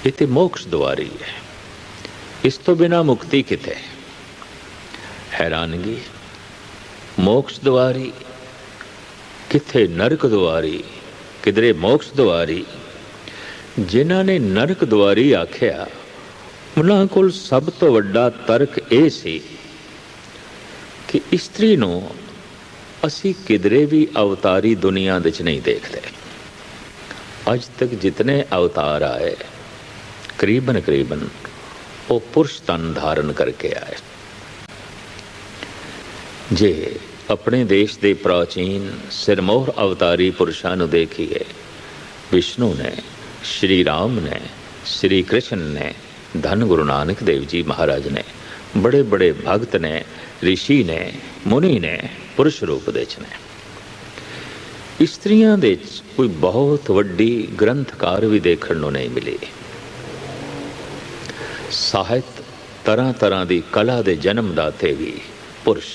ਇਹ ਤੇ ਮੋਕਸ਼ ਦੁਆਰੀ ਹੈ। ਇਸ ਤੋਂ ਬਿਨਾ ਮੁਕਤੀ ਕਿਤੇ ਹੈਰਾਨਗੀ, ਮੋਕਸ਼ ਦੁਆਰੀ, ਕਿੱਥੇ ਨਰਕ ਦੁਆਰੀ, ਕਿਧਰੇ ਮੋਕਸ਼ ਦੁਆਰੀ? ਜਿਨ੍ਹਾਂ ਨੇ ਨਰਕ ਦੁਆਰੀ ਆਖਿਆ, ਉਹਨਾਂ ਕੋਲ ਸਭ ਤੋਂ ਵੱਡਾ ਤਰਕ ਇਹ ਸੀ ਕਿ ਇਸਤਰੀ ਨੂੰ ਅਸੀਂ ਕਿਧਰੇ ਵੀ ਅਵਤਾਰੀ ਦੁਨੀਆ ਵਿੱਚ ਨਹੀਂ ਦੇਖਦੇ। ਅੱਜ ਤੱਕ ਜਿਤਨੇ ਅਵਤਾਰ ਆਏ ਕਰੀਬਨ ਕਰੀਬਨ ਉਹ ਪੁਰਸ਼ ਤਨ ਧਾਰਨ ਕਰਕੇ ਆਏ। ਜੇ ਆਪਣੇ ਦੇਸ਼ ਦੇ ਪ੍ਰਾਚੀਨ ਸਿਰਮੋਹਰ ਅਵਤਾਰੀ ਪੁਰਸ਼ਾਂ ਨੂੰ ਦੇਖੀਏ, ਵਿਸ਼ਨੂੰ ਨੇ, ਸ਼੍ਰੀ ਰਾਮ ਨੇ, ਸ਼੍ਰੀ ਕ੍ਰਿਸ਼ਨ ਨੇ, ਧੰਨ ਗੁਰੂ ਨਾਨਕ ਦੇਵ ਜੀ ਮਹਾਰਾਜ ਨੇ ਬੜੇ ਬੜੇ ਭਗਤ ਨੇ ઋષਿ ਨੇ, ਮੁਨੀ ਨੇ, ਪੁਰਸ਼ ਰੂਪ ਦੇ ਚ ਨੇ। ਇਸਤਰੀਆਂ ਦੇ ਕੋਈ ਬਹੁਤ ਵੱਡੀ ਗ੍ਰੰਥਕਾਰ ਵੀ ਦੇਖਣ ਨੂੰ ਨਹੀਂ ਮਿਲੀ। ਸਾਹਿਤ ਤਰ੍ਹਾਂ ਤਰ੍ਹਾਂ ਦੀ ਕਲਾ ਦੇ ਜਨਮ ਦਾਤੇ ਵੀ ਪੁਰਸ਼,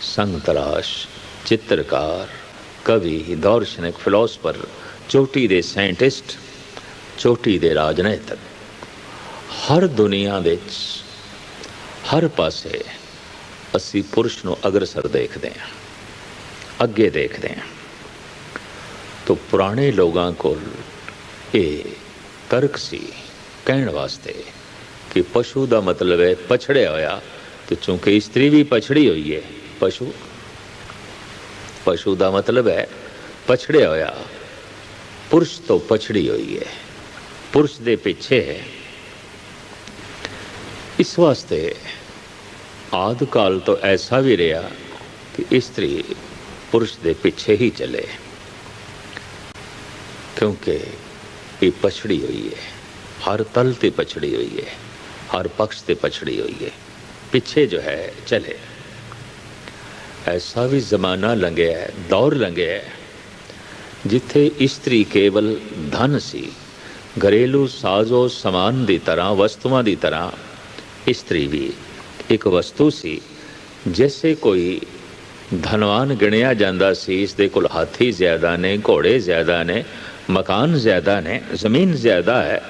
ਸੰਗਤਰਾਸ਼, ਚਿੱਤਰਕਾਰ, ਕਵੀ, ਦਾਰਸ਼ਨਿਕ, ਫਿਲਾਸਫਰ, ਚੋਟੀ ਦੇ ਸਾਇੰਟਿਸਟ, ਚੋਟੀ ਦੇ ਰਾਜਨੀਤਿਕ। ਹਰ ਦੁਨੀਆ ਵਿੱਚ, ਹਰ ਪਾਸੇ ਅਸੀਂ ਪੁਰਸ਼ ਨੂੰ ਅਗਰਸਰ ਦੇਖਦੇ ਹਾਂ, ਅੱਗੇ ਦੇਖਦੇ ਹਾਂ। ਤੋ ਪੁਰਾਣੇ ਲੋਕਾਂ ਕੋਲ ਇਹ ਤਰਕ ਸੀ ਕਹਿਣ ਵਾਸਤੇ ਕਿ ਪਸ਼ੂ ਦਾ ਮਤਲਬ ਹੈ ਪਛੜਿਆ ਹੋਇਆ ਤੇ ਚੂੰਕਿ ਇਸਤਰੀ ਵੀ ਪਛੜੀ ਹੋਈ ਹੈ, ਪਸ਼ੂ ਪਸ਼ੂ ਦਾ ਮਤਲਬ ਹੈ ਪਛੜਿਆ ਹੋਇਆ, ਪੁਰਸ਼ ਤੋਂ ਪਛੜੀ ਹੋਈ ਹੈ, ਪੁਰਸ਼ ਦੇ ਪਿੱਛੇ ਹੈ। ਇਸ ਵਾਸਤੇ ਆਦ ਕਾਲ ਤੋਂ ਐਸਾ ਵੀ ਰਿਹਾ ਕਿ ਇਸਤਰੀ ਪੁਰਸ਼ ਦੇ ਪਿੱਛੇ ਹੀ ਚਲੇ, ਕਿਉਂਕਿ ਇਹ ਪਛੜੀ ਹੋਈ ਹੈ, ਹਰ ਤਲ ਤੇ ਪਛੜੀ ਹੋਈ ਹੈ। ਹਰ ਪਕਸ਼ ਤੇ ਪਛੜੀ ਹੋਈ ਹੈ ਪਿੱਛੇ ਜੋ ਹੈ ਚਲੇ ਐਸਾ ਵੀ ਜ਼ਮਾਨਾ ਲੰਘਿਆ ਦੌਰ ਲੰਘਿਆ ਜਿੱਥੇ ਇਸਤਰੀ ਕੇਵਲ ਧਨ ਸੀ ਘਰੇਲੂ ਸਾਜ਼ੋ ਸਮਾਨ ਦੀ ਤਰ੍ਹਾਂ ਵਸਤੂਆਂ ਦੀ ਤਰ੍ਹਾਂ ਇਸਤਰੀ ਵੀ ਇੱਕ ਵਸਤੂ ਸੀ ਜੈਸੇ ਕੋਈ ਧਨਵਾਨ ਗਿਣਿਆ ਜਾਂਦਾ ਸੀ ਇਸ ਦੇ ਕੋਲ ਹਾਥੀ ਜ਼ਿਆਦਾ ਨੇ ਘੋੜੇ ਜ਼ਿਆਦਾ ਨੇ ਮਕਾਨ ਜ਼ਿਆਦਾ ਨੇ ਜ਼ਮੀਨ ਜ਼ਿਆਦਾ ਹੈ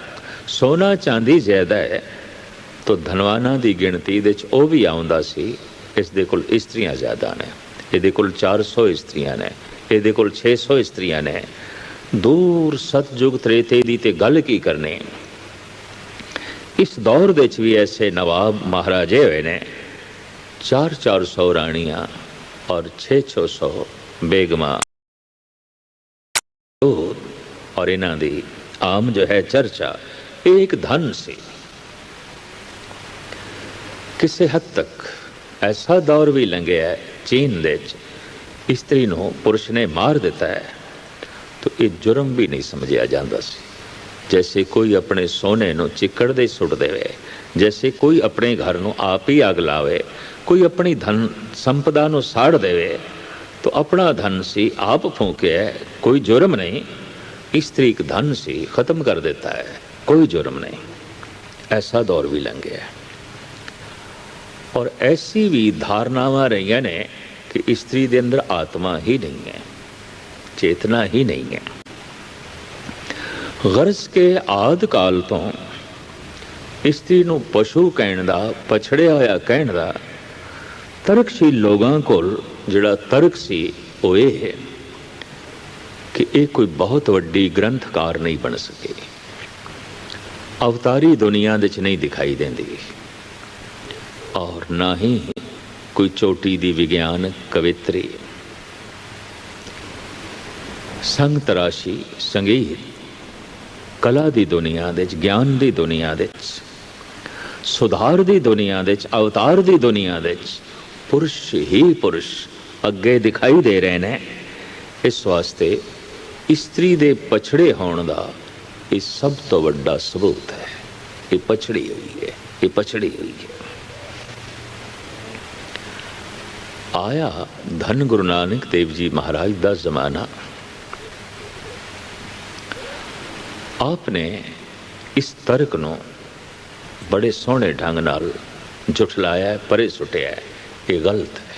ਸੋਨਾ ਚਾਂਦੀ ਜ਼ਿਆਦਾ ਹੈ ਤੋ ਧਨਵਾਨਾਂ ਦੀ ਗਿਣਤੀ ਦੇ ਚ ਉਹ ਵੀ ਆਉਂਦਾ ਸੀ ਇਸ ਦੇ ਕੋਲ ਇਸਤਰੀਆਂ ਜ਼ਿਆਦਾ ਨੇ, ਇਹਦੇ ਕੋਲ 400 ਇਸਤਰੀਆਂ ਨੇ, ਇਹਦੇ ਕੋਲ 600 ਇਸਤਰੀਆਂ ਨੇ। ਦੂਰ ਸਤਜੁਗ ਤ੍ਰੇਤੇ ਦੀ ਤੇ ਗੱਲ ਕੀ ਕਰਨੀ? ਇਸ ਦੌਰ ਦੇ ਵਿੱਚ ਵੀ ਐਸੇ ਨਵਾਬ ਮਹਾਰਾਜੇ ਹੋਏ ਨੇ 4-400 ਰਾਣੀਆਂ ਔਰ 6-600 ਬੇਗਮਾ ਔਰ ਇਹਨਾਂ ਦੀ ਆਮ ਜੋ ਹੈ ਚਰਚਾ, ਇਹ ਇੱਕ ਧਨ ਸੀ। ਕਿਸੇ ਹੱਦ ਤੱਕ ਐਸਾ ਦੌਰ ਵੀ ਲੰਘਿਆ ਚੀਨ ਦੇ ਵਿੱਚ। ਇਸਤਰੀ ਨੂੰ ਪੁਰਸ਼ ਨੇ ਮਾਰ ਦਿੱਤਾ ਹੈ। ਤਾਂ ਇਹ ਜੁਰਮ ਵੀ ਨਹੀਂ ਸਮਝਿਆ ਜਾਂਦਾ ਸੀ। ਜੈਸੇ ਕੋਈ ਆਪਣੇ ਸੋਨੇ ਨੂੰ ਚਿੱਕੜ ਦੇ ਸੁੱਟ ਦੇਵੇ, ਜੈਸੇ ਕੋਈ ਆਪਣੇ ਘਰ ਨੂੰ ਆਪ ਹੀ ਅੱਗ ਲਾਵੇ, ਕੋਈ ਆਪਣੀ ਧਨ ਸੰਪਦਾ ਨੂੰ ਸਾੜ ਦੇਵੇ, ਤਾਂ ਆਪਣਾ ਧਨ ਸੀ, ਆਪ ਫੂਕਿਆ ਕੋਈ ਜੁਰਮ ਨਹੀਂ। ਇਸਤਰੀ ਇੱਕ ਧਨ ਸੀ, ਖਤਮ ਕਰ ਦਿੱਤਾ ਹੈ, ਕੋਈ ਜੁਰਮ ਨਹੀਂ। ਐਸਾ ਦੌਰ ਵੀ ਲੰਘਿਆ ਔਰ ਐਸੀ ਵੀ ਧਾਰਨਾਵਾਂ ਰਹੀਆਂ ਨੇ ਕਿ ਇਸਤਰੀ ਦੇ ਅੰਦਰ ਆਤਮਾ ਹੀ ਨਹੀਂ ਹੈ, ਚੇਤਨਾ ਹੀ ਨਹੀਂ ਹੈ। ਗਰਜ਼ ਕੇ ਆਦ ਕਾਲ ਤੋਂ ਇਸਤਰੀ ਨੂੰ ਪਸ਼ੂ ਕਹਿਣ ਦਾ, ਪਛੜਿਆ ਹੋਇਆ ਕਹਿਣ ਦਾ ਤਰਕਸ਼ੀਲ ਲੋਕਾਂ ਕੋਲ ਜਿਹੜਾ ਤਰਕ ਸੀ ਉਹ ਇਹ ਹੈ ਕਿ ਇਹ ਕੋਈ ਬਹੁਤ ਵੱਡੀ ਗ੍ਰੰਥਕਾਰ ਨਹੀਂ ਬਣ ਸਕੇ। ਅਵਤਾਰੀ ਦੁਨੀਆ ਦੇ ਚ ਨਹੀਂ ਦਿਖਾਈ ਦਿੰਦੀ। ਔਰ ਨਾ ਹੀ ਕੋਈ ਚੋਟੀ ਦੀ ਵਿਗਿਆਨ ਕਵਿਤਰੀ। ਸੰਗ ਤਰਾਸ਼ੀ ਸੰਗੀਤ, ਕਲਾ ਦੀ ਦੁਨੀਆ ਦੇ ਚ ਗਿਆਨ ਦੀ ਦੁਨੀਆ ਦੇ ਚ ਸੁਧਾਰ ਦੀ ਦੁਨੀਆ ਦੇ ਚ ਅਵਤਾਰ ਦੀ ਦੁਨੀਆ ਦੇ ਚ ਪੁਰਸ਼ ਹੀ ਪੁਰਸ਼ ਅੱਗੇ ਦਿਖਾਈ ਦੇ ਰਹੇ ਨੇ। ਇਸ ਵਾਸਤੇ ਇਸਤਰੀ ਦੇ ਪਛੜੇ ਹੋਣ ਦਾ ਇਹ ਸਭ ਤੋਂ ਵੱਡਾ ਸਬੂਤ ਹੈ। ਇਹ ਪਛੜੀ ਹੋਈ ਹੈ, ਇਹ ਪਛੜੀ ਹੋਈ ਹੈ। ਆਇਆ ਧੰਨ ਗੁਰੂ ਨਾਨਕ ਦੇਵ ਜੀ ਮਹਾਰਾਜ ਦਾ ਜ਼ਮਾਨਾ। ਆਪ ਨੇ ਇਸ ਤਰਕ ਨੂੰ ਬੜੇ ਸੋਹਣੇ ਢੰਗ ਨਾਲ ਝੁਠਲਾਇਆ ਪਰੇ ਸੁਟਿਆ ਇਹ ਗਲਤ ਹੈ।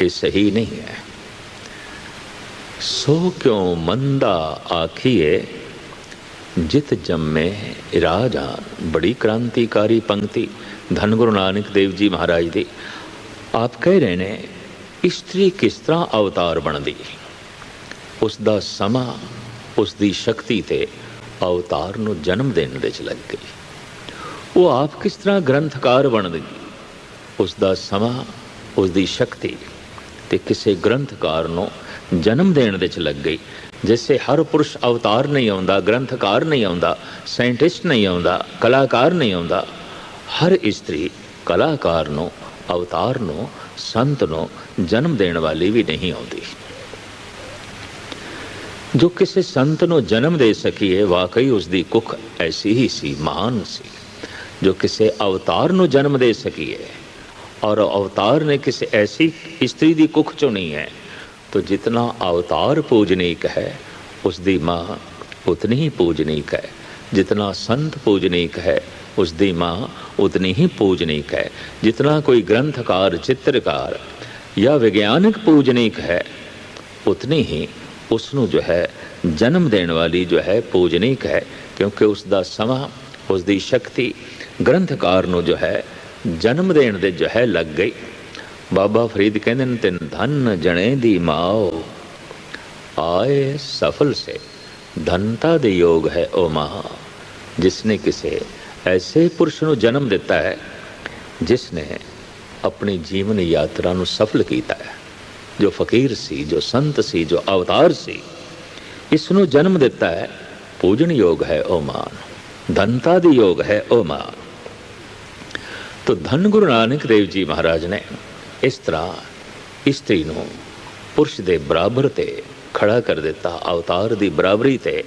ਇਹ ਸਹੀ ਨਹੀਂ ਹੈ। ਸੋ ਕਿਉ ਮੰਦਾ ਆਖੀਏ ਜਿਤ ਜੰਮੇ ਰਾਜਾਨ ਬੜੀ ਕ੍ਰਾਂਤੀਕਾਰੀ ਪੰਕਤੀ, ਧੰਨ ਗੁਰੂ ਨਾਨਕ ਦੇਵ ਜੀ ਮਹਾਰਾਜ ਦੀ। ਆਪ ਕਹਿ ਰਹੇ ਨੇ, ਇਸਤਰੀ ਕਿਸ ਤਰ੍ਹਾਂ ਅਵਤਾਰ ਬਣਦੀ? ਉਸ ਦਾ ਸਮਾਂ ਉਸ ਦੀ ਸ਼ਕਤੀ ਤੇ ਅਵਤਾਰ ਨੂੰ ਜਨਮ ਦੇਣ ਦੇ ਚ ਲੱਗ ਗਈ। ਉਹ ਆਪ ਕਿਸ ਤਰ੍ਹਾਂ ਗ੍ਰੰਥਕਾਰ ਬਣਦੀ? ਉਸ ਦਾ ਸਮਾਂ ਉਸ ਦੀ ਸ਼ਕਤੀ ਤੇ ਕਿਸੇ ਗ੍ਰੰਥਕਾਰ ਨੂੰ ਜਨਮ ਦੇਣ ਦੇ ਚ ਲੱਗ ਗਈ ਜਿਵੇਂ ਹਰ ਪੁਰਸ਼ ਅਵਤਾਰ ਨਹੀਂ ਆਉਂਦਾ, ਗ੍ਰੰਥਕਾਰ ਨਹੀਂ ਆਉਂਦਾ, ਸਾਇੰਟਿਸਟ ਨਹੀਂ ਆਉਂਦਾ, ਕਲਾਕਾਰ ਨਹੀਂ ਆਉਂਦਾ। ਹਰ ਇਸਤਰੀ ਕਲਾਕਾਰ ਨੂੰ ਅਵਤਾਰ ਨੂੰ ਸੰਤ ਨੂੰ ਜਨਮ ਦੇਣ ਵਾਲੀ ਵੀ ਨਹੀਂ ਆਉਂਦੀ। ਜੋ ਕਿਸੇ ਸੰਤ ਨੂੰ ਜਨਮ ਦੇ ਸਕੀਏ, ਵਾਕਈ ਉਸ ਦੀ ਕੁੱਖ ਐਸੀ ਹੀ ਸੀ, ਮਹਾਨ ਸੀ। ਜੋ ਕਿਸੇ ਅਵਤਾਰ ਨੂੰ ਜਨਮ ਦੇ ਸਕੀਏ ਔਰ ਅਵਤਾਰ ਨੇ ਕਿਸੇ ਐਸੀ ਇਸਤਰੀ ਦੀ ਕੁੱਖ ਚੁਣੀ ਹੈ, ਤੋ ਜਿਤਨਾ ਅਵਤਾਰ ਪੂਜਨੀਕ ਹੈ ਉਸ ਦੀ ਮਾਂ ਉਤਨੀ ਹੀ ਪੂਜਨੀਕ ਹੈ। ਜਿਤਨਾ ਸੰਤ ਪੂਜਨੀਕ ਹੈ है उसकी माँ उतनी ही पूजनीक है जितना कोई ग्रंथकार चित्रकार या विज्ञानिक पूजनीक है उतनी ही उसनु जो है जन्म देने वाली जो है पूजनीक है क्योंकि उसका समा उसकी शक्ति ग्रंथकार ਨੂੰ ਜੋ ਹੈ ਜਨਮ ਦੇਣ ਦੇ ਜੋ ਹੈ ਲੱਗ ਗਈ ਬਾਬਾ ਫਰੀਦ ਕਹਿੰਦੇ ਨੇ ਤਿੰਨ ਧਨ ਜਣੇ ਦੀ ਮਾਓ ਆਏ ਸਫਲ ਸੇ ਧਨਤਾ ਦੇ ਯੋਗ ਹੈ ਉਹ ਮਾਂ ਜਿਸ ਨੇ ਕਿਸੇ ਐਸੇ ਪੁਰਸ਼ ਨੂੰ ਜਨਮ ਦਿੱਤਾ ਹੈ ਜਿਸ ਨੇ ਆਪਣੀ ਜੀਵਨ ਯਾਤਰਾ ਨੂੰ ਸਫਲ ਕੀਤਾ ਹੈ ਜੋ ਫਕੀਰ ਸੀ ਜੋ ਸੰਤ ਸੀ ਜੋ ਅਵਤਾਰ ਸੀ ਇਸ ਨੂੰ ਜਨਮ ਦਿੱਤਾ ਹੈ ਪੂਜਨ ਯੋਗ ਹੈ ਉਹ ਮਾਨ ਧਨਤਾ ਦੀ ਯੋਗ ਹੈ ਉਹ ਮਾਨ ਤੋ ਧੰਨ ਗੁਰੂ ਨਾਨਕ ਦੇਵ ਜੀ ਮਹਾਰਾਜ ਨੇ ਇਸ ਤਰ੍ਹਾਂ ਇਸਤਰੀ ਨੂੰ ਪੁਰਸ਼ ਦੇ ਬਰਾਬਰ ਤੇ ਖੜਾ ਕਰ ਦਿੱਤਾ ਅਵਤਾਰ ਦੀ ਬਰਾਬਰੀ ਤੇ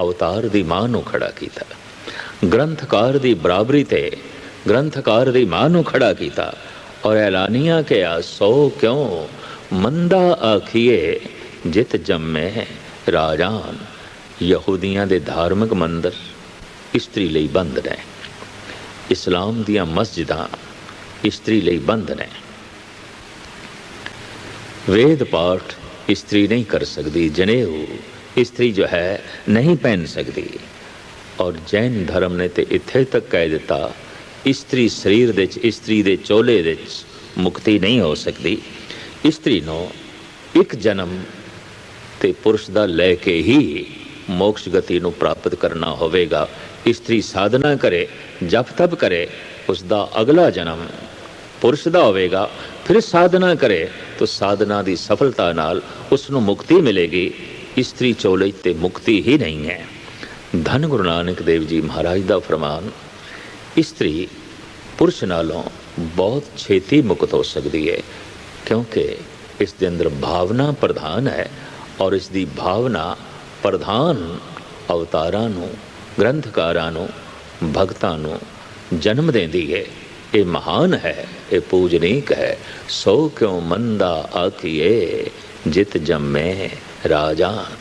ਅਵਤਾਰ ਦੀ ਮਾਂ ਨੂੰ ਖੜਾ ਕੀਤਾ ਗ੍ਰੰਥਕਾਰ ਦੀ ਬਰਾਬਰੀ ਤੇ ਗ੍ਰੰਥਕਾਰ ਦੀ ਮਾਂ ਨੂੰ ਖੜਾ ਕੀਤਾ। ਔਰ ਐਲਾਨੀਆਂ ਕਿ ਆ, ਸੋ ਕਿਉਂ? ਮੰਦਾ ਆਖੀਏ, ਜਿਤ ਜੰਮੇ ਰਾਜਾਨ। ਯਹੂਦੀਆਂ ਦੇ ਧਾਰਮਿਕ ਮੰਦਰ ਇਸਤਰੀ ਲਈ ਬੰਦ ਨੇ। ਇਸਲਾਮ ਦੀਆਂ ਮਸਜਿਦਾਂ ਇਸਤਰੀ ਲਈ ਬੰਦ ਨੇ। ਵੇਦ ਪਾਠ ਇਸਤਰੀ ਨਹੀਂ ਕਰ ਸਕਦੀ, ਜਨੇਊ ਇਸਤਰੀ ਜੋ ਹੈ ਨਹੀਂ ਪਹਿਨ ਸਕਦੀ। ਔਰ ਜੈਨ ਧਰਮ ਨੇ ਤੇ ਇੱਥੇ ਤੱਕ ਕਹਿ ਦਿੱਤਾ, ਇਸਤਰੀ ਸਰੀਰ ਦੇ ਵਿੱਚ ਇਸਤਰੀ ਦੇ ਚੋਲੇ ਦੇ ਵਿੱਚ ਮੁਕਤੀ ਨਹੀਂ ਹੋ ਸਕਦੀ। ਇਸਤਰੀ ਨੂੰ ਇੱਕ ਜਨਮ ਤੇ ਪੁਰਸ਼ ਦਾ ਲੈ ਕੇ ਹੀ ਮੋਕਸ਼ ਗਤੀ ਨੂੰ ਪ੍ਰਾਪਤ ਕਰਨਾ ਹੋਵੇਗਾ। ਇਸਤਰੀ ਸਾਧਨਾ ਕਰੇ, ਜਪ ਤਪ ਕਰੇ ਉਸ ਦਾ ਅਗਲਾ ਜਨਮ ਪੁਰਸ਼ ਦਾ ਹੋਵੇਗਾ। ਫਿਰ ਸਾਧਨਾ ਕਰੇ, ਤਾਂ ਸਾਧਨਾ ਦੀ ਸਫਲਤਾ ਨਾਲ ਉਸ ਨੂੰ ਮੁਕਤੀ ਮਿਲੇਗੀ। ਇਸਤਰੀ ਚੋਲੇ ਤੇ ਮੁਕਤੀ ਹੀ ਨਹੀਂ ਹੈ। ਧੰਨ ਗੁਰੂ ਨਾਨਕ ਦੇਵ ਜੀ ਮਹਾਰਾਜ ਦਾ ਫਰਮਾਨ, ਇਸਤਰੀ ਪੁਰਸ਼ ਨਾਲੋਂ ਬਹੁਤ ਛੇਤੀ ਮੁਕਤ ਹੋ ਸਕਦੀ ਹੈ, ਕਿਉਂਕਿ ਇਸ ਦੇ ਅੰਦਰ ਭਾਵਨਾ ਪ੍ਰਧਾਨ ਹੈ ਔਰ ਇਸ ਦੀ ਭਾਵਨਾ ਪ੍ਰਧਾਨ ਅਵਤਾਰਾਂ ਨੂੰ, ਗ੍ਰੰਥਕਾਰਾਂ ਨੂੰ, ਭਗਤਾਂ ਨੂੰ ਜਨਮ ਦਿੰਦੀ ਹੈ। ਇਹ ਮਹਾਨ ਹੈ, ਇਹ ਪੂਜਨੀਕ ਹੈ। ਸੋ ਕਿਉ ਮੰਦਾ ਆਖੀਏ ਜਿਤ ਜੰਮੇ ਰਾਜਾਨ।